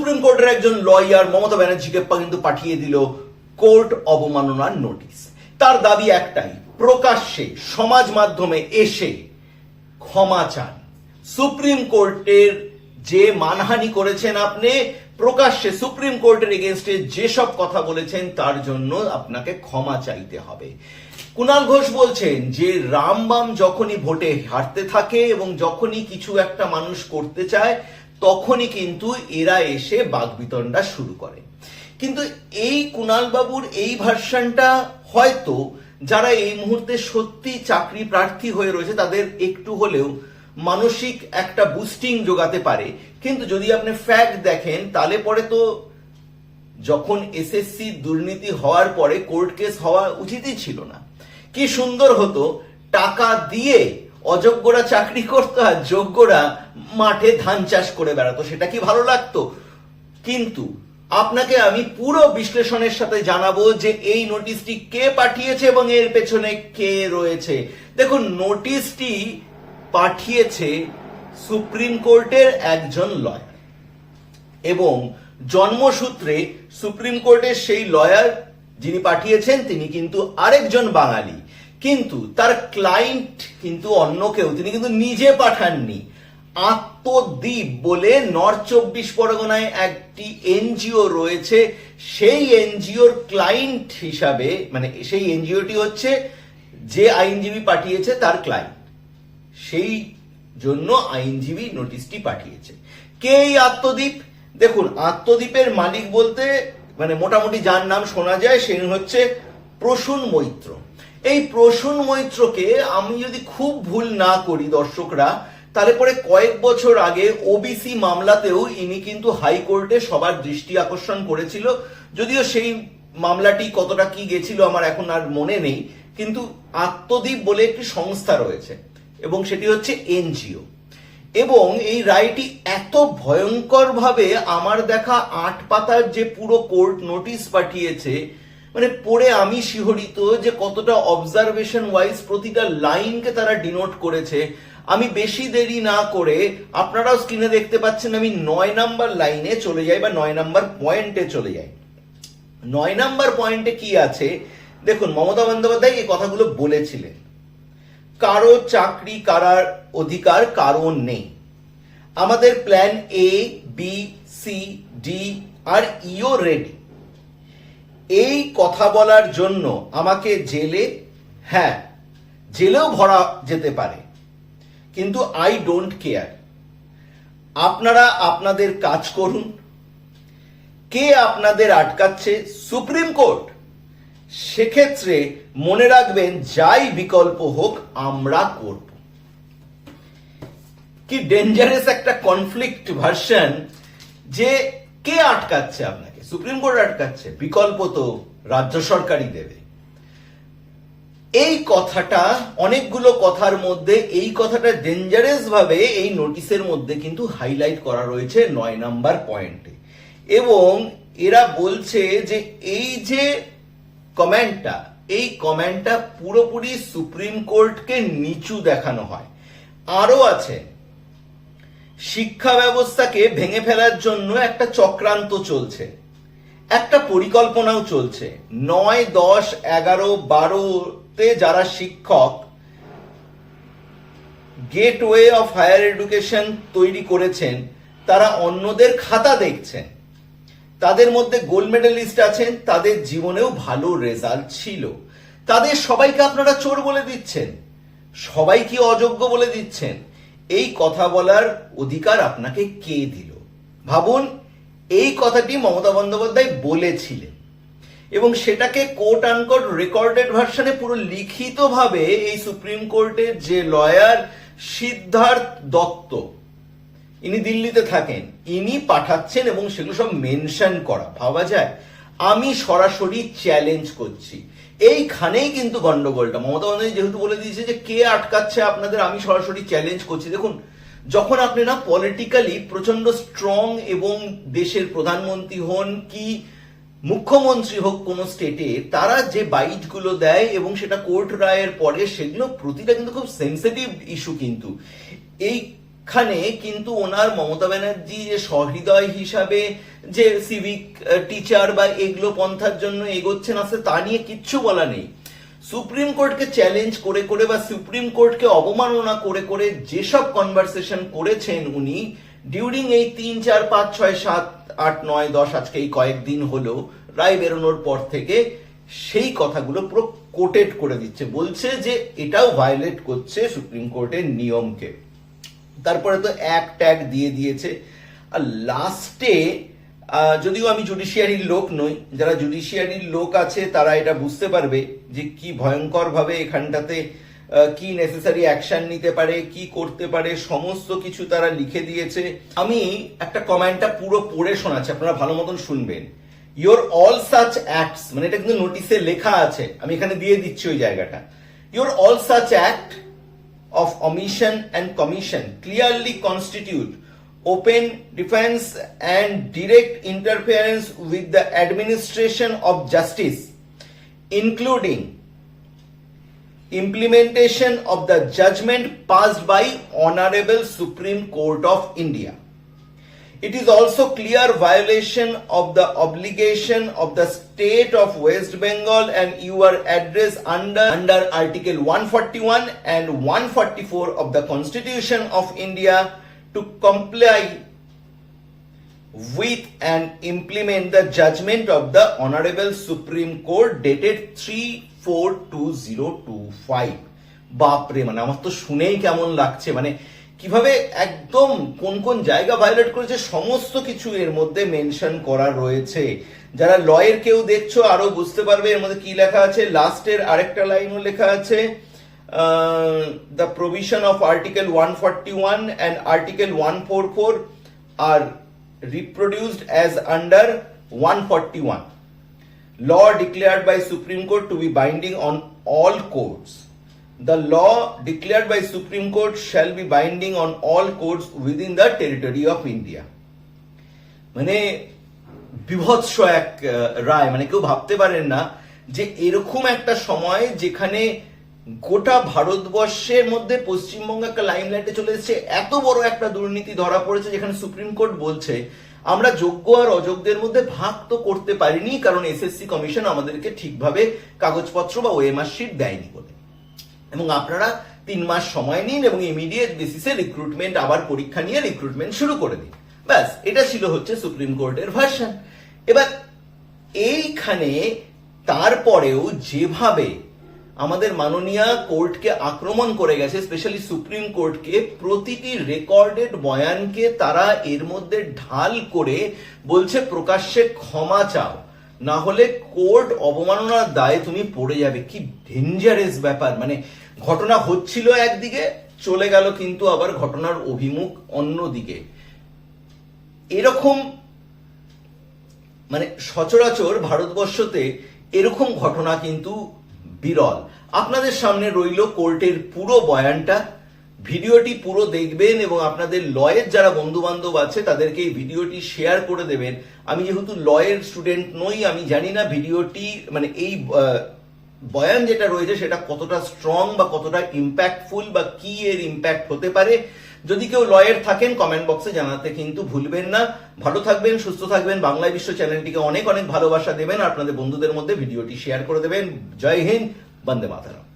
Supreme কোর্টের একজন lawyer Mamata ব্যানার্জিকে কিন্তু পাঠিয়ে দিল কোর্ট অবমাননার নোটিশ তার দাবি একটাই, প্রকাশ্যে সমাজ মাধ্যমে এসে ক্ষমা চান। সুপ্রিম কোর্টের যে মানহানি করেছেন আপনি, প্রকাশ্যে সুপ্রিম কোর্টের এগেনস্টে যেসব কথা বলেছেন, তার জন্য আপনাকে ক্ষমা চাইতে হবে। কুণাল ঘোষ বলছেন যে, রামবাম যখনই ভোটে হারতে থাকে এবং যখনই কিছু একটা মানুষ করতে চায় তখনই কিন্তু এরা এসে বাগবিতণ্ডা শুরু করে। কিন্তু এই কুণাল বাবুর এই ভার্সানটা হয়তো যারা এই মুহূর্তে সত্যি চাকরি প্রার্থী হয়ে রয়েছে, তাদের একটু হলেও মানসিক একটা বুস্টিং যোগাতে পারে। কিন্তু যদি আপনি ফ্যাক্ট দেখেন, তাহলে পরে তো যখন এসএসসি দুর্নীতি হওয়ার পরে কোর্ট কেস হওয়া উচিতই ছিল না। কি সুন্দর হতো, টাকা দিয়ে অযোগ্যরা চাকরি করতো আর যোগ্যরা মাঠে ধান চাষ করে বেড়াতো, সেটা কি ভালো লাগতো? কিন্তু আপনাকে আমি পুরো বিশ্লেষণের সাথে জানাব যে এই নোটিশটি কে পাঠিয়েছে এবং এর পেছনে কে রয়েছে। দেখুন, নোটিশটি পাঠিয়েছে সুপ্রিম কোর্টের একজন লয়ার এবং জন্মসূত্রে সুপ্রিম কোর্টের সেই লয়ার যিনি পাঠিয়েছেন, তিনি কিন্তু আরেকজন বাঙালি। কিন্তু তার ক্লায়েন্ট কিন্তু অন্য কেউ, তিনি কিন্তু নিজে পাঠাননি। আত্মদ্বীপ বলে নর্থ চব্বিশ পরগনায় একটি এনজিও রয়েছে। সেই এনজিওর ক্লায়েন্ট হিসাবে মানে সেই এনজিওটি হচ্ছে যে আইনজীবী পাঠিয়েছে তার ক্লায়েন্ট। সেই জন্য আইনজীবী নোটিশটি পাঠিয়েছে। কে এই আত্মদ্বীপ? দেখুন, আত্মদ্বীপের মালিক বলতে মানে মোটামুটি যার নাম শোনা যায়, সে হচ্ছে প্রসূন মৈত্র। এই প্রসূন মৈত্রকে আমি যদি খুব ভুল না করি দর্শকরা তাহলে পরে কয়েক বছর আগে ওবিসি মামলাতেও ইনি কিন্তু হাইকোর্টে সবার দৃষ্টি আকর্ষণ করেছিল। যদিও সেই মামলাটি কতটা কি গেছিল আমার এখন আর মনে নেই, কিন্তু আত্মদ্বীপ বলে একটি সংস্থা রয়েছে এবং সেটি হচ্ছে এনজিও। এবং এই রায়টি এত ভয়ঙ্কর ভাবে আমার দেখা আট পাতার যে পুরো কোর্ট নোটিশ পাঠিয়েছে মানে পড়ে আমি শিহরিত যে কতটা অবজারভেশন ওয়াইজ প্রতিটা লাইনকে তারা ডিনোট করেছে। আমি বেশি দেরি না করে আপনারাও স্ক্রিনে দেখতে পাচ্ছেন আমি নয় নাম্বার লাইনে চলে যাই বা নয় নাম্বার পয়েন্টে চলে যাই। নয় নাম্বার পয়েন্টে কি আছে? দেখুন, মমতা বন্দ্যোপাধ্যায় এই কথাগুলো বলেছিলেন। কারও চাকরি করার অধিকার কারও নেই। আমাদের plan A B C D আর ইও রেডি এই কথা বলার জন্য আমাকে জেলে হ্যাঁ জেলেও ভরা যেতে পারে। কিন্তু আই ডোন্ট কেয়ার আপনারা আপনাদের কাজ করুন। কে আপনাদের আটকাচ্ছে? Supreme Court. সেক্ষেত্রে মনে রাখবেন, যাই বিকল্প হোক, আমরা করব। কি ডেঞ্জারাস একটা কনফ্লিক্ট ভার্সন যে কে আটকাচ্ছে আপনাকে? সুপ্রিম কোর্ট আটকাচ্ছে। বিকল্প তো রাজ্য সরকারই দেবে। এই কথাটা, অনেকগুলো কথার মধ্যে এই কথাটা ডেঞ্জারাস ভাবে এই নোটিশের মধ্যে কিন্তু হাইলাইট করা রয়েছে নয় নাম্বার পয়েন্টে এবং এরা বলছে যে এই যে কমেন্টটা এই কমেন্টটা পুরোপুরি সুপ্রিম কোর্টকে নিচু দেখানো হয়। আরও আছে, শিক্ষা ব্যবস্থাকে ভেঙে ফেলার জন্য একটা চক্রান্ত চলছে। একটা পরিকল্পনাও চলছে। নয়, দশ, এগারো বারোতে যারা শিক্ষক গেটওয়ে অফ হায়ার এডুকেশন তৈরি করেছেন, তারা অন্যদের খাতা দেখছেন। তাদের মধ্যে গোল্ড মেডেলিস্ট আছেন, তাদের জীবনেও ভালো রেজাল্ট ছিল। তাদের সবাইকে আপনারা চোর বলে দিচ্ছেন সবাই কি অযোগ্য বলে দিচ্ছেন। এই কথা বলার অধিকার আপনাকে কে দিল? ভাবুন, এই কথাটি মমতা বন্দ্যোপাধ্যায় বলেছিলেন। এবং সেটাকে কোর্ট আনকোর্ট রেকর্ডেড ভার্সনে পুরো লিখিতভাবে এই সুপ্রিম কোর্টের যে লয়ার সিদ্ধার্থ দত্ত, ইনি দিল্লিতে থাকেন, ইনি পাঠাচ্ছেন এবং সেগুলো সব মেনশন করা। ভাবা যায়, আমি সরাসরি চ্যালেঞ্জ করছি। এইখানেই কিন্তু গন্ডগোলটা। মমতা বন্দ্যোপাধ্যায় যেহেতু বলে দিয়েছে যে কে আটকাচ্ছে আপনাদের, আমি সরাসরি চ্যালেঞ্জ করছি। দেখুন, যখন আপনি না পলিটিক্যালি প্রচণ্ড স্ট্রং এবং দেশের প্রধানমন্ত্রী হন কি মুখ্যমন্ত্রী হোক কোন স্টেটে তারা যে বাইটগুলো দেয় এবং সেটা কোর্ট রায়ের পরে, সেগুলো প্রতিটা কিন্তু খুব সেন্সিটিভ ইস্যু কিন্তু। এই খানে কিন্তু ওনার মমতা ব্যানার্জি যে সহৃদয় হিসাবে যে সিভিক টিচার বা এগুলো পন্থার জন্য এগোচ্ছেন আসলে তা নিয়ে কিচ্ছু বলা নেই। সুপ্রিম কোর্টকে চ্যালেঞ্জ করে করে বা সুপ্রিম কোর্টকে অবমাননা করে করে যেসব কনভারসেশন করেছেন উনি ডিউরিং এই তিন, চার, পাঁচ, ছয়, সাত, আট, নয়, দশ, আজকে এই কয়েকদিন হলো, রায় বেরোনোর পর থেকে সেই কথাগুলো পুরো কোটেড করে দিচ্ছে। বলছে যে এটাও ভায়োলেট করছে সুপ্রিম কোর্টের নিয়মকে। তারপরে তো এক ট্যাগ দিয়ে দিয়েছে। আর লাস্টে যদিও আমি জুডিশিয়ারির লোক নই, যারা জুডিশিয়ারির লোক আছে তারা এটা বুঝতে পারবে যে কি ভয়ঙ্কর ভাবে এখানটাতে কি নেসেসারি অ্যাকশন নিতে পারে, কি করতে পারে, সমস্ত কিছু তারা লিখে দিয়েছে। আমি একটা কমেন্টটা পুরো পড়ে শোনাচ্ছি, আপনারা ভালো মতন শুনবেন। ইয়োর অল সাচ অ্যাক্টস মানে এটা কিন্তু নোটিসে লেখা আছে, আমি এখানে দিয়ে দিচ্ছি ওই জায়গাটা। Your all such act of omission and commission clearly constitute open defence and direct interference with the administration of justice including implementation of the judgment passed by Honorable Supreme Court of India. It is also clear violation of the obligation of the state of West Bengal and your address under, under Article 141 and 144 of the Constitution of India to comply with and implement the judgment of the Honorable Supreme Court dated 3-4-2025 বাপরে মানে আমার তো শুনেই কেমন লাগছে মানে কীভাবে একদম কোন কোন জায়গা ভায়োলেট করেছে, সমস্ত কিছু এর মধ্যে মেনশন করা রয়েছে। যারা লয়ের কেউ দেখছ, আরও বুঝতে পারবে এর মধ্যে কি লেখা আছে। লাস্টের আরেকটা লাইনও লেখা আছে the provision of article one forty one and article one four four are reproduced as under one under 141 law declared by supreme court to be binding on all courts the law declared by supreme court shall be binding on all courts within the territory of india মানে বিভৎস এক রায় মানে কেউ ভাবতে পারেন না যে এরকম একটা সময় যেখানে গোটা ভারতবর্ষের মধ্যে পশ্চিমবঙ্গ একটা লাইমলাইটে চলে এসেছে এত বড় একটা দুর্নীতি ধরা পড়েছে যেখানে সুপ্রিম কোর্ট বলছে আমরা যোগ্য আর অযোগ্যদের মধ্যে ভাগ তো করতে পারিনি, কারণ এসএসসি কমিশন আমাদেরকে ঠিকভাবে কাগজপত্র বা ওএমআর শিট দেয়নি বলে। এবং আপনারা তিন মাস সময় নিন এবং ইমিডিয়েট বেসিসে রিক্রুটমেন্ট আবার পরীক্ষা নিয়ে রিক্রুটমেন্ট শুরু করে দিন। ব্যাস, এটা ছিল হচ্ছে সুপ্রিম কোর্টের ভার্সন এবার, এইখানে তারপরেও যেভাবে আমাদের মাননীয় কোর্টকে আক্রমণ করে গেছে স্পেশালি সুপ্রিম কোর্টকে। প্রতিটি রেকর্ডেড বয়ানকে তারা এর মধ্যে ঢাল করে বলছে, প্রকাশ্যে ক্ষমা চাও। না হলে কোর্ট অবমাননার দায়ে তুমি পড়ে যাবে। কি ডেঞ্জারাস ব্যাপার। মানে ঘটনা হচ্ছিল একদিকে, চলে গেল কিন্তু আবার ঘটনার অভিমুখ অন্যদিকে। এরকম মানে সচরাচর ভারতবর্ষতে এরকম ঘটনা কিন্তু বিরল। আপনাদের সামনে রইল কোর্টের পুরো বয়ানটা। ভিডিওটি পুরো দেখবেন এবং আপনাদের লয়ের যারা বন্ধু বান্ধব আছে, তাদেরকে এই ভিডিওটি শেয়ার করে দেবেন। আমি যেহেতু লয়ের স্টুডেন্ট নই, আমি জানি না ভিডিওটি মানে এই বয়ান যেটা রয়েছে সেটা কতটা স্ট্রং বা কতটা ইম্প্যাক্টফুল বা কি এর ইম্প্যাক্ট হতে পারে। যদি কেউ লয়ের থাকেন কমেন্ট বক্সে জানাতে কিন্তু ভুলবেন না। ভালো থাকবেন, সুস্থ থাকবেন। বাংলা বিশ্ব চ্যানেলটিকে অনেক অনেক ভালোবাসা দেবেন। আপনাদের বন্ধুদের মধ্যে ভিডিওটি শেয়ার করে দেবেন। জয় হিন্দ, বন্দে মাতারাম।